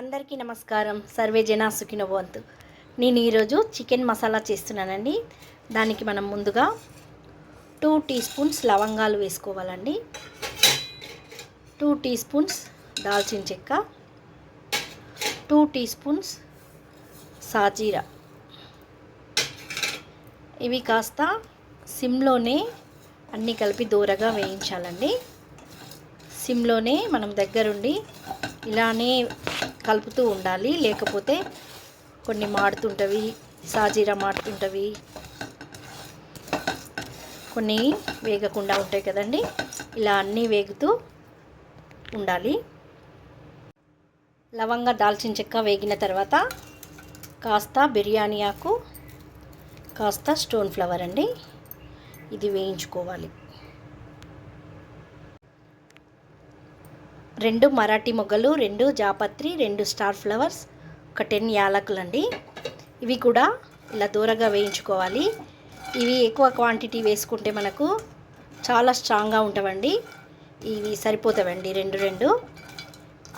అందరికీ నమస్కారం. సర్వే జన సుఖినవంతు నేను ఈరోజు చికెన్ మసాలా చేస్తున్నానండి. దానికి మనం ముందుగా టూ టీ స్పూన్స్ లవంగాలు వేసుకోవాలండి. టూ టీ స్పూన్స్ దాల్చిన చెక్క. టూ టీ స్పూన్స్ సాజీరా. ఇవి కాస్త సిమ్లోనే అన్నీ కలిపి దూరగా వేయించాలండి. సిమ్లోనే మనం దగ్గరుండి ఇలానే కలుపుతూ ఉండాలి. లేకపోతే కొన్ని మాడుతుంటవి సాజీరా మాడుతుంటవి. కొన్ని వేగకుండా ఉంటాయి కదండి. ఇలా అన్నీ వేగుతూ ఉండాలి. లవంగ దాల్చిన చెక్క వేగిన తర్వాత కాస్త బిర్యానీ ఆకు కాస్త స్టోన్ ఫ్లవర్ అండి. ఇది వేయించుకోవాలి. రెండు మరాఠీ మొగ్గలు రెండు జాపత్రి రెండు స్టార్ ఫ్లవర్స్ ఒక టెన్ యాలకులు అండి ఇవి కూడా ఇలా దూరగా వేయించుకోవాలి. ఇవి ఎక్కువ క్వాంటిటీ వేసుకుంటే మనకు చాలా స్ట్రాంగ్గా ఉంటామండి ఇవి సరిపోతావండి రెండు రెండు.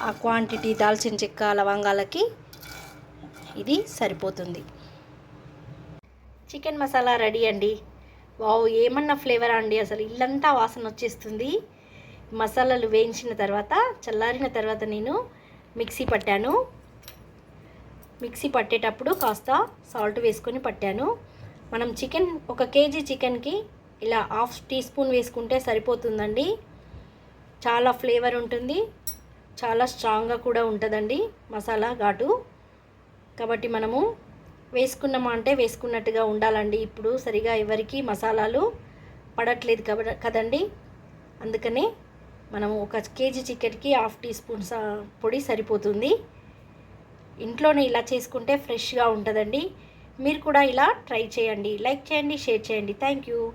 ఆ క్వాంటిటీ దాల్చిన చెక్క లవంగాలకి ఇది సరిపోతుంది. చికెన్ మసాలా రెడీ అండి. వావ్ ఏమన్నా ఫ్లేవర్ అండి? అసలు ఇల్లంతా వాసన వచ్చేస్తుంది మసాలాలు వేయించిన తర్వాత చల్లారిన తర్వాత నేను మిక్సీ పట్టాను. మిక్సీ పట్టేటప్పుడు కాస్త సాల్ట్ వేసుకొని పట్టాను. మనం చికెన్ ఒక కేజీ చికెన్కి ఇలా హాఫ్ టీ స్పూన్ వేసుకుంటే సరిపోతుందండి. చాలా ఫ్లేవర్ ఉంటుంది. చాలా స్ట్రాంగ్గా కూడా ఉంటుందండి మసాలా ఘాటు. కాబట్టి మనము వేసుకున్నామా అంటే వేసుకున్నట్టుగా ఉండాలండి. ఇప్పుడు సరిగా ఎవరికి మసాలాలు పడట్లేదు కదండి. అందుకనే మనము ఒక కేజీ చికెన్కి హాఫ్ టీ స్పూన్ పొడి సరిపోతుంది. ఇంట్లోనే ఇలా చేసుకుంటే ఫ్రెష్గా ఉంటుందండి. మీరు కూడా ఇలా ట్రై చేయండి. లైక్ చేయండి షేర్ చేయండి. Thank you.